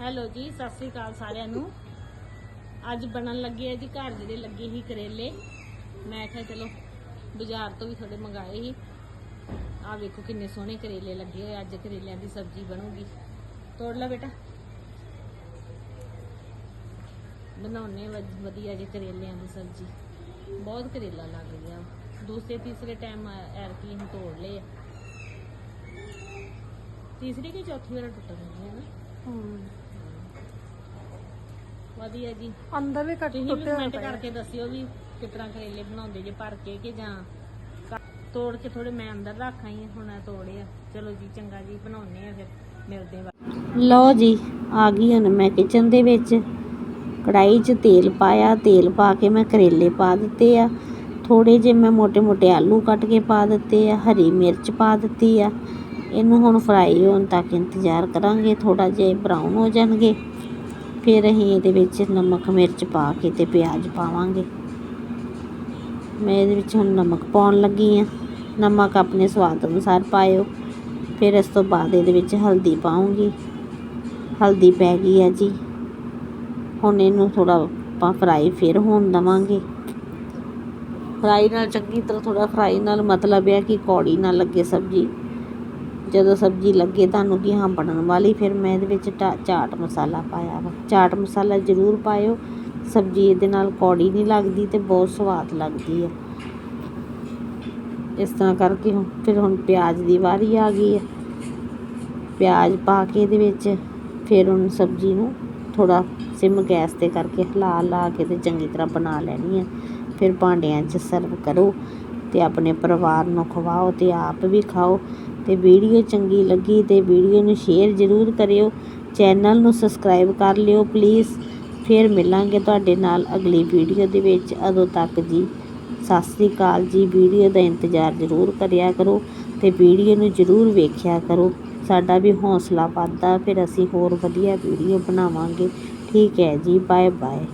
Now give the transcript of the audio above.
Hello ਜੀ, ਸਤਿ ਸ੍ਰੀ ਅਕਾਲ ਸਾਰਿਆਂ ਨੂੰ। ਅੱਜ ਬਣਨ ਲੱਗੇ ਆ ਜੀ ਘਰ ਜਿਹੜੇ ਲੱਗੇ ਸੀ ਕਰੇਲੇ। ਮੈਂ ਕਿਹਾ ਚਲੋ, ਬਾਜ਼ਾਰ ਤੋਂ ਵੀ ਥੋੜੇ ਮੰਗਾਏ ਸੀ। ਆਹ ਵੇਖੋ ਕਿੰਨੇ ਸੋਹਣੇ ਕਰੇਲੇ ਲੱਗੇ ਹੋਏ ਅੱਜ ਕਰੇਲਿਆਂ ਦੀ ਸਬਜ਼ੀ ਬਣੂਗੀ। ਤੋੜ ਲੈ ਬੇਟਾ। ਬਣਾਉਣੇ ਵਧੀਆ ਜੀ ਕਰੇਲਿਆਂ ਦੀ ਸਬਜ਼ੀ। ਬਹੁਤ ਕਰੇਲਾ ਲੱਗ ਗਿਆ। ਦੂਸਰੇ, ਤੀਸਰੇ ਟਾਈਮ ਐਰਕੀ ਨੂੰ ਤੋੜ ਲਏ ਤੀਸਰੀ ਕਿ ਚੌਥੀ ਵਾਰ ਟੁੱਟ ਗਈ ਹੈ ਨਾ? ਵਧੀਆ ਜੀ। ਅੰਦਰ ਵੀ ਕੱਟ ਤੁਸੀਂ ਵੀ ਟੁੱਟਿਆ ਕਰਕੇ ਦੱਸਿਓ ਵੀ ਕਿਸ ਤਰ੍ਹਾਂ ਕਰੇਲੇ ਬਣਾਉਂਦੇ ਜੇ ਭਰ ਕੇ ਕਿ ਜਾਂ ਤੋੜ ਕੇ ਥੋੜੇ ਮੈਂ ਅੰਦਰ ਰੱਖ ਆਈ ਹੁਣ ਇਹ ਤੋੜੇ ਆ। ਚਲੋ ਜੀ ਚੰਗਾ ਜੀ ਬਣਾਉਣੇ ਆ ਫਿਰ ਮਿਲਦੇ ਆ ਲਓ ਜੀ ਆ ਗਈ ਹੁਣ ਮੈਂ ਕਿਚਨ ਦੇ ਵਿੱਚ। ਕੜਾਈ 'ਚ ਤੇਲ ਪਾਇਆ ਤੇਲ ਪਾ ਕੇ ਮੈਂ ਕਰੇਲੇ ਪਾ ਦਿੱਤੇ ਆ। ਥੋੜੇ ਜਿਹੇ ਮੈਂ ਮੋٹے-ਮੋٹے ਆਲੂ ਕੱਟ ਕੇ ਪਾ ਦਿੱਤੇ ਆ ਹਰੀ ਮਿਰਚ ਪਾ ਦਿੱਤੀ ਆ। ਇਹਨੂੰ ਹੁਣ ਫਰਾਈ ਹੋਣ ਤੱਕ ਇੰਤਜ਼ਾਰ ਕਰਾਂਗੇ ਥੋੜਾ ਜਿਹਾ ਬਰਾਊਨ ਹੋ ਜਾਣਗੇ। ਫਿਰ ਅਸੀਂ ਇਹਦੇ ਵਿੱਚ ਨਮਕ, ਮਿਰਚ ਪਾ ਕੇ ਤੇ ਪਿਆਜ਼ ਪਾਵਾਂਗੇ। ਮੈਂ ਇਹਦੇ ਵਿੱਚ ਹੁਣ ਨਮਕ ਪਾਉਣ ਲੱਗੀ ਆ ਨਮਕ ਆਪਣੇ ਸਵਾਦ ਅਨੁਸਾਰ ਪਾਇਓ। ਫਿਰ ਇਸ ਤੋਂ ਬਾਅਦ ਇਹਦੇ ਵਿੱਚ ਹਲਦੀ ਪਾਉਂਗੀ। ਹਲਦੀ ਪੈ ਗਈ ਆ ਜੀ। ਹੁਣ ਇਹਨੂੰ ਥੋੜਾ ਆਪਾਂ ਫਰਾਈ ਫਿਰ ਹੋਣ ਦਵਾਂਗੇ। ਫਰਾਈ ਨਾਲ ਚੰਗੀ ਤਰ੍ਹਾਂ ਥੋੜਾ ਫਰਾਈ ਨਾਲ ਮਤਲਬ ਹੈ ਕਿ ਕੌੜੀ ਨਾ ਲੱਗੇ ਸਬਜ਼ੀ। ਜਦੋਂ ਸਬਜ਼ੀ ਲੱਗੇ ਤੁਹਾਨੂੰ ਕਿ ਹਾਂ ਬਣਨ ਵਾਲੀ, ਫਿਰ ਮੈਂ ਇਹਦੇ ਵਿੱਚ ਟਾ- ਚਾਟ ਮਸਾਲਾ ਪਾਇਆ ਵਾ। ਚਾਟ ਮਸਾਲਾ ਜ਼ਰੂਰ ਪਾਇਓ। ਸਬਜ਼ੀ ਇਹਦੇ ਨਾਲ ਕੌੜੀ ਨਹੀਂ ਲੱਗਦੀ ਤੇ ਬਹੁਤ ਸਵਾਦ ਲੱਗਦੀ ਹੈ ਇਸ ਤਰ੍ਹਾਂ ਕਰਕੇ ਫਿਰ ਹੁਣ ਪਿਆਜ਼ ਦੀ ਵਾਰੀ ਆ ਗਈ ਹੈ ਪਿਆਜ਼ ਪਾ ਕੇ ਇਹਦੇ ਵਿੱਚ, ਫਿਰ ਹੁਣ ਸਬਜ਼ੀ ਨੂੰ ਥੋੜਾ ਸਿਮ ਗੈਸ ਤੇ ਕਰਕੇ ਹਿਲਾ ਲਾ ਕੇ ਤੇ ਚੰਗੀ ਤਰ੍ਹਾਂ ਬਣਾ ਲੈਣੀ ਹੈ ਫਿਰ ਭਾਂਡਿਆਂ 'ਚ ਸਰਵ ਕਰੋ ਤੇ ਆਪਣੇ ਪਰਿਵਾਰ ਨੂੰ ਖਵਾਓ ਤੇ ਆਪ ਵੀ ਖਾਓ। ਤੇ ਵੀਡੀਓ ਚੰਗੀ ਲੱਗੀ ਤੇ ਵੀਡੀਓ ਨੂੰ ਸ਼ੇਅਰ ਜ਼ਰੂਰ ਕਰਿਓ। ਚੈਨਲ ਨੂੰ ਸਬਸਕ੍ਰਾਈਬ ਕਰ ਲਿਓ ਪਲੀਜ਼ ਫਿਰ ਮਿਲਾਂਗੇ ਤੁਹਾਡੇ ਨਾਲ ਅਗਲੀ ਵੀਡੀਓ ਦੇ ਵਿੱਚ। ਅਦੋਂ ਤੱਕ ਜੀ, ਸਤਿ ਸ੍ਰੀ ਅਕਾਲ ਜੀ। ਵੀਡੀਓ ਦਾ ਇੰਤਜ਼ਾਰ ਜ਼ਰੂਰ ਕਰਿਆ ਕਰੋ ਤੇ ਵੀਡੀਓ ਨੂੰ ਜ਼ਰੂਰ ਵੇਖਿਆ ਕਰੋ। ਸਾਡਾ ਵੀ ਹੌਸਲਾ ਵੱਧਦਾ, ਫਿਰ ਅਸੀਂ ਹੋਰ ਵਧੀਆ ਵੀਡੀਓ ਬਣਾਵਾਂਗੇ। ਠੀਕ ਹੈ ਜੀ ਬਾਏ ਬਾਏ